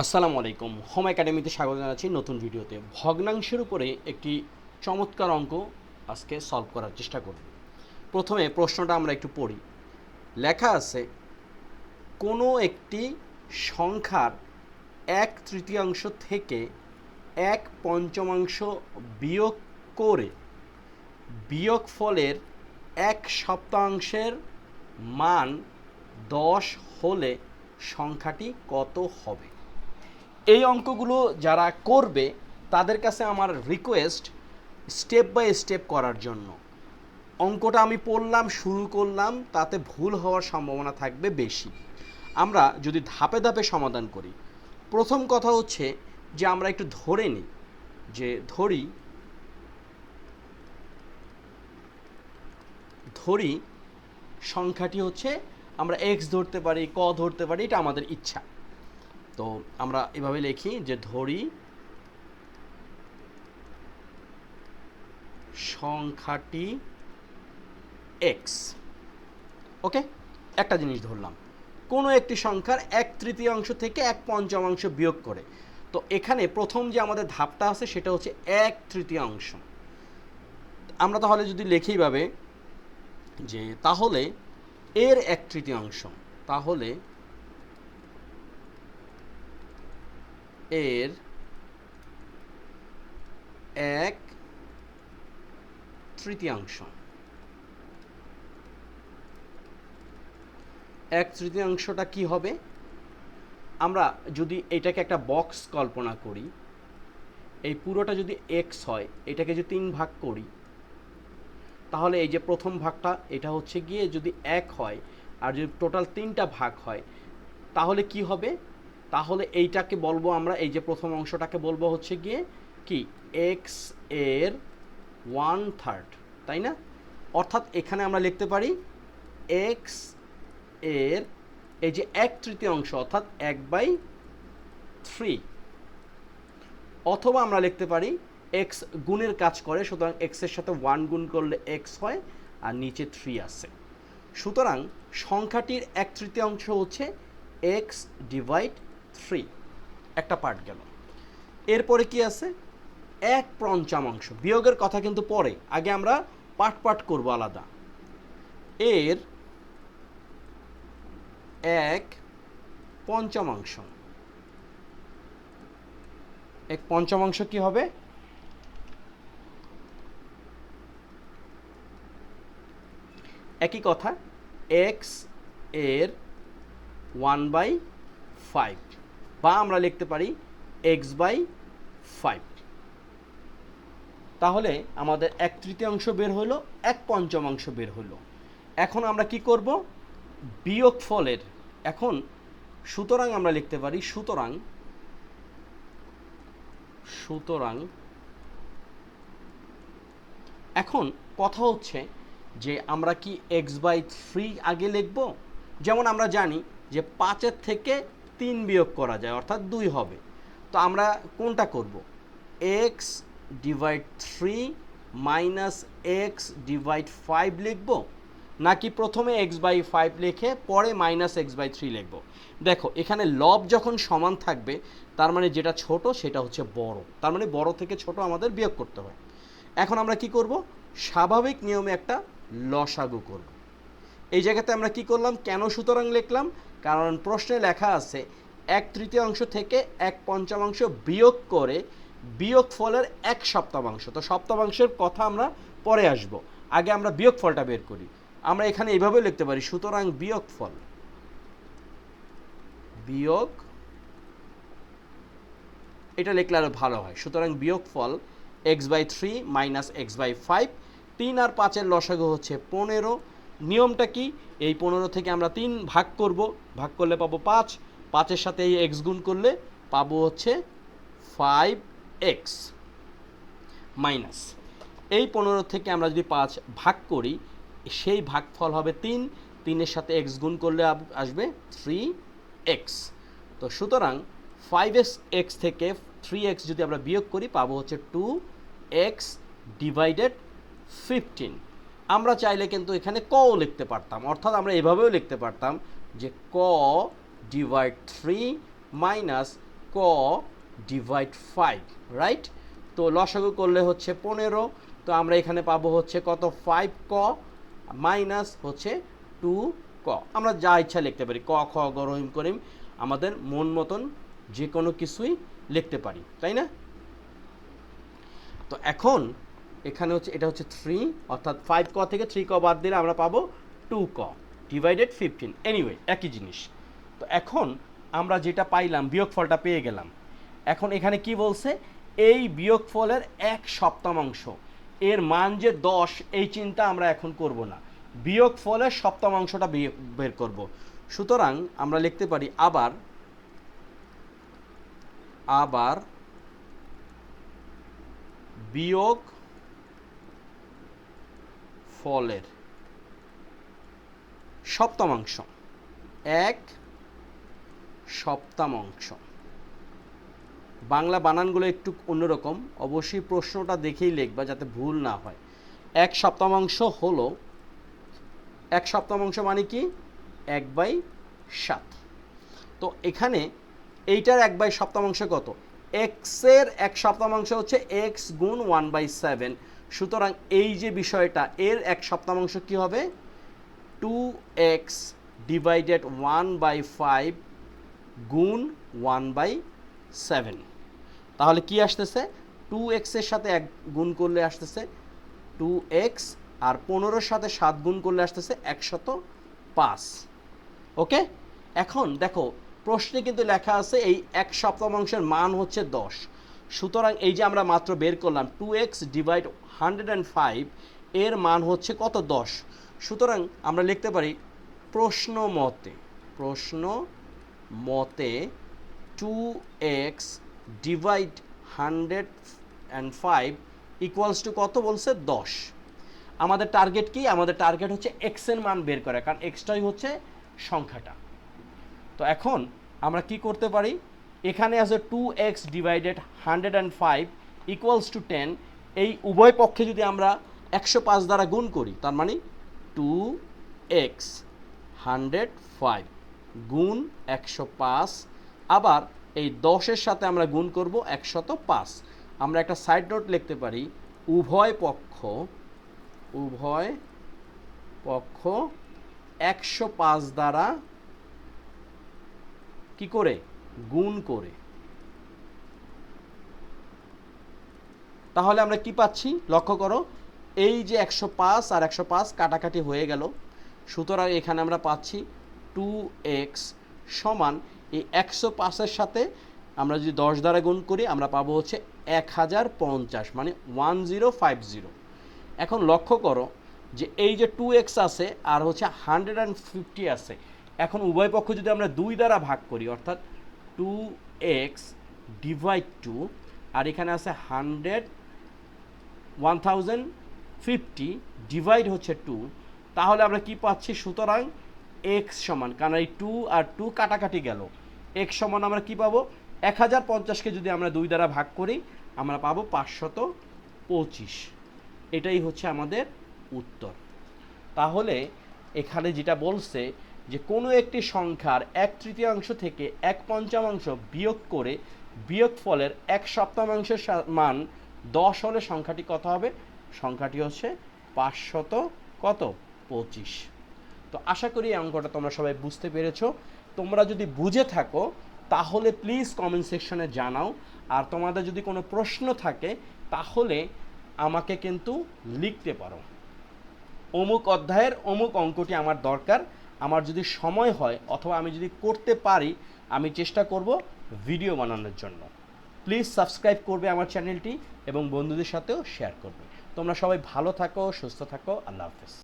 আসসালামু আলাইকুম। হোম একাডেমিতে স্বাগত জানাচ্ছি নতুন ভিডিওতে। ভগ্নাংশের উপরে একটি চমৎকার অঙ্ক আজকে সলভ করার চেষ্টা করব। প্রথমে প্রশ্নটা আমরা একটু পড়ি। লেখা আছে, কোনো একটি সংখ্যার এক তৃতীয়াংশ থেকে এক পঞ্চমাংশ বিয়োগ করে বিয়োগ ফলের এক সপ্তাংশের মান দশ হলে সংখ্যাটি কত হবে? এই অঙ্কগুলো যারা করবে, তাদের কাছে আমার রিকোয়েস্ট স্টেপ বাই স্টেপ করার জন্য। অঙ্কটা আমি পড়লাম, শুরু করলাম, তাতে ভুল হওয়ার সম্ভাবনা থাকবে বেশি। আমরা যদি ধাপে ধাপে সমাধান করি, প্রথম কথা হচ্ছে যে আমরা একটু ধরে নিই, যে ধরি ধরি সংখ্যাটি হচ্ছে, আমরা এক্স ধরতে পারি, ক ধরতে পারি, এটা আমাদের ইচ্ছা। তো আমরা এভাবে লিখি যে ধরি সংখ্যাটি এক্স ওকে? একটা জিনিস ধরলাম। কোনো একটি সংখ্যার এক তৃতীয়াংশ থেকে এক পঞ্চমাংশ বিয়োগ করে। তো এখানে প্রথম যে আমাদের ধাপটা আছে সেটা হচ্ছে এক তৃতীয়াংশ। আমরা তাহলে যদি লিখি এইভাবে যে তাহলে এর এক তৃতীয়াংশ, তাহলে এর এক তৃতীয়াংশ। এক তৃতীয়াংশটা কি হবে? আমরা যদি এটাকে একটা বক্স কল্পনা করি, এই পুরোটা যদি এক্স হয়, এটাকে যদি তিন ভাগ করি, তাহলে এই যে প্রথম ভাগটা, এটা হচ্ছে গিয়ে যদি এক হয়, আর যদি টোটাল তিনটা ভাগ হয়, তাহলে কি হবে? তাহলে এইটাকে বলব আমরা, এই যে প্রথম অংশটাকে বলব হচ্ছে গিয়ে কি? এক্সের ওয়ান থার্ড তাই না? অর্থাৎ এখানে আমরা লিখতে পারি এক্সের, এই যে এক তৃতীয়াংশ অর্থাৎ এক বাই থ্রি অথবা আমরা লিখতে পারি এক্স গুণের কাজ করে, সুতরাং এক্সের সাথে ওয়ান গুণ করলে এক্স হয়, আর নিচে থ্রি আসে সুতরাং সংখ্যাটির এক তৃতীয়াংশ হচ্ছে এক্স ডিভাইড থ্রি একটা পার্ট গেল। এরপরে কি আছে? এক পঞ্চমাংশ। বিয়োগের কথা কিন্তু পরে, আগে আমরা পাট পাট করব আলাদা। এর এক পঞ্চমাংশ। এক পঞ্চমাংশ কি হবে? একই কথা এক্সের ওয়ান বাই ফাইভ বা আমরা লিখতে পারি এক্স বাই ফাইভ তাহলে আমাদের এক তৃতীয়াংশ বের হলো, এক পঞ্চমাংশ বের হলো। এখন আমরা কি করব? বিয়োগ ফলের এখন সুতরাং আমরা লিখতে পারি সুতরাং সুতরাং এখন কথা হচ্ছে যে আমরা কি এক্স বাই থ্রি আগে লিখব? যেমন আমরা জানি যে পাঁচের থেকে তিন বিয়োগ করা যায়, অর্থাৎ দুই হবে। তো আমরা কোনটা করব? X divide three minus x divide five লিখব, নাকি প্রথমে এক্স বাই ফাইভ লিখে পরে মাইনাস এক্স বাই থ্রি লিখব? দেখো, এখানে লব যখন সমান থাকবে, তার মানে যেটা ছোট সেটা হচ্ছে বড়। তার মানে বড় থেকে ছোট আমাদের বিয়োগ করতে হয়। এখন আমরা কি করব? স্বাভাবিক নিয়মে একটা লসাগু করব। এই জায়গাতে আমরা কি করলাম? কেন সুতরাং লিখলাম? কারণ প্রশ্নে লেখা আছে, এক তৃতীয়াংশ থেকে এক পঞ্চমাংশ বিয়োগ করে বিয়োগ ফলের এক সপ্তামাংশ। তো সপ্তামাংশের কথা আমরা পরে আসব। আগে আমরা বিয়োগ ফলটা বের করি। আমরা এখানে এইভাবে লিখতে পারি, সুতরাং বিয়োগ ফল বিয়োগ, এটা লিখলে আরও ভালো হয়। সুতরাং বিয়োগ ফল x by three minus x by five তিন আর পাঁচের লসাগু হচ্ছে পনেরো নিয়মটা কি? এই পনেরো থেকে আমরা তিন ভাগ করব। ভাগ করলে পাবো পাঁচ। পাঁচের সাথে এই এক্স গুণ করলে পাবো হচ্ছে ফাইভ এক্স মাইনাস। এই পনেরো থেকে আমরা যদি পাঁচ ভাগ করি, সেই ভাগফল হবে তিন। তিনের সাথে এক্স গুণ করলে আসবে থ্রি এক্স। তো সুতরাং ফাইভ এক্স এক্স থেকে থ্রি এক্স যদি আমরা বিয়োগ করি, পাবো হচ্ছে টু এক্স ডিভাইডেড ফিফটিন। আমরা চাইলে কিন্তু এখানে কও লিখতে পারতাম। অর্থাৎ আমরা এভাবেও লিখতে পারতাম যে ক ডিভাইড থ্রি মাইনাস ক ডিভাইড ফাইভ রাইট তো লসাগু করলে হচ্ছে পনেরো। তো আমরা এখানে পাবো হচ্ছে কত? ফাইভ ক মাইনাস হচ্ছে টু ক। আমরা যা ইচ্ছা লিখতে পারি। ক, খ, গ করিম আমাদের মন মতন যে কোনো কিছুই লিখতে পারি, তাই না? তো এখন এখানে হচ্ছে, এটা হচ্ছে থ্রি অর্থাৎ ফাইভ ক থেকে থ্রি ক বাদ দিলে আমরা পাবো টু ক ডিভাইডেড ফিফটিন এনিওয়ে একই জিনিস। তো এখন আমরা যেটা পাইলাম, বিয়োগফলটা পেয়ে গেলাম। এখন এখানে কি বলছে? এই বিয়োগফলের এক সপ্তমাংশ। এর মান যে দশ, এই চিন্তা আমরা এখন করব না। বিয়োগ বিয়োগফলের সপ্তমাংশটা বের করব। সুতরাং আমরা লিখতে পারি, আবার আবার বিয়োগ ফলের সপ্তমাংশ। এক সপ্তমাংশ। বাংলা বানানগুলো একটু অন্যরকম। অবশ্যই প্রশ্নটা দেখেই লিখবা যাতে ভুল না হয়। এক সপ্তমাংশ হলো, এক সপ্তমাংশ মানে কি? এক বাই সাত। তো এখানে এইটার এক বাই সপ্তমাংশ কত? এক্সের এক সপ্তমাংশ হচ্ছে এক্স গুণ ওয়ান বাই সেভেন সুতরাং এই যে বিষয়টা, এর এক সপ্তমাংশ কি হবে? Two x divided one by five গুণ ওয়ান বাই সেভেন তাহলে কি আসতেছে? টু এক্সের সাথে এক গুণ করলে আসতেছে টু এক্স আর পনেরোর সাথে সাত গুণ করলে আসতেছে একশত পাঁচ। ওকে? এখন দেখো, প্রশ্নে কিন্তু লেখা আছে এই এক সপ্তমাংশের মান হচ্ছে দশ। সুতরাং এই যে আমরা মাত্র বের করলাম two x divide hundred and five, এর মান হচ্ছে কত? দশ। সুতরাং আমরা লিখতে পারি প্রশ্ন মতে প্রশ্ন মতে two x divide hundred and five equals to কত বলছে? দশ। আমাদের টার্গেট কি? আমাদের টার্গেট হচ্ছে এক্সের মান বের করা, কারণ এক্সটাই হচ্ছে সংখ্যাটা। তো এখন আমরা কি করতে পারি? এখানে আছে two x divided hundred and five equals to ten এই উভয় পক্ষে যদি আমরা একশো পাঁচ দ্বারা গুণ করি, তার মানে টু এক্স হান্ড্রেড ফাইভ গুণ একশো পাঁচ, আবার এই দশের সাথে আমরা গুণ করব একশত পাঁচ। আমরা একটা সাইড নোট লিখতে পারি, উভয় পক্ষ উভয় পক্ষ একশো পাঁচ দ্বারা কি করে? গুণ করে। তাহলে আমরা কি পাচ্ছি? লক্ষ্য করো, এই যে একশো পাঁচ আর একশো পাঁচ কাটাকাটি হয়ে গেল। সুতরাং এখানে আমরা পাচ্ছি টু এক্স সমান এই একশো পাঁচের সাথে আমরা যদি দশ দ্বারা গুণ করি, আমরা পাবো হচ্ছে এক হাজার পঞ্চাশ মানে ওয়ান জিরো ফাইভ জিরো এখন লক্ষ্য করো যে এই যে টু এক্স আছে আর হচ্ছে হান্ড্রেড অ্যান্ড ফিফটি আছে, এখন উভয় পক্ষ যদি আমরা দুই দ্বারা ভাগ করি, অর্থাৎ টু এক্স ডিভাইড টু আর এখানে আছে hundred one thousand fifty divide হচ্ছে টু তাহলে আমরা কি পাচ্ছি? সুতরাং এক্স সমান, কারণ এই টু আর টু কাটাকাটি গেল। এক্স সমান আমরা কি পাবো? এক হাজার পঞ্চাশকে যদি আমরা দুই দ্বারা ভাগ করি, আমরা পাবো পাঁচশত পঁচিশ। এটাই হচ্ছে আমাদের উত্তর। তাহলে এখানে যেটা বলছে যে কোনো একটি সংখ্যার এক তৃতীয়াংশ থেকে এক পঞ্চমাংশ বিয়োগ করে বিয়োগফলের এক সপ্তমাংশের মান দশ হলে সংখ্যাটি কত হবে? সংখ্যাটি হচ্ছে পাঁচশত কত? পঁচিশ। তো আশা করি এই অঙ্কটা তোমরা সবাই বুঝতে পেরেছ। তোমরা যদি বুঝে থাকো, তাহলে প্লিজ কমেন্ট সেকশনে জানাও। আর তোমাদের যদি কোনো প্রশ্ন থাকে, তাহলে আমাকে কিন্তু লিখতে পারো। অমুক অধ্যায়ের অমুক অঙ্কটি আমার দরকার। আমার যদি সময় হয়, অথবা আমি যদি করতে পারি, আমি চেষ্টা করব ভিডিও বানানোর জন্য। প্লিজ সাবস্ক্রাইব করবে আমার চ্যানেলটি এবং বন্ধুদের সাথেও শেয়ার করবে। তোমরা সবাই ভালো থাকো, সুস্থ থাকো, আল্লাহ হাফেজ।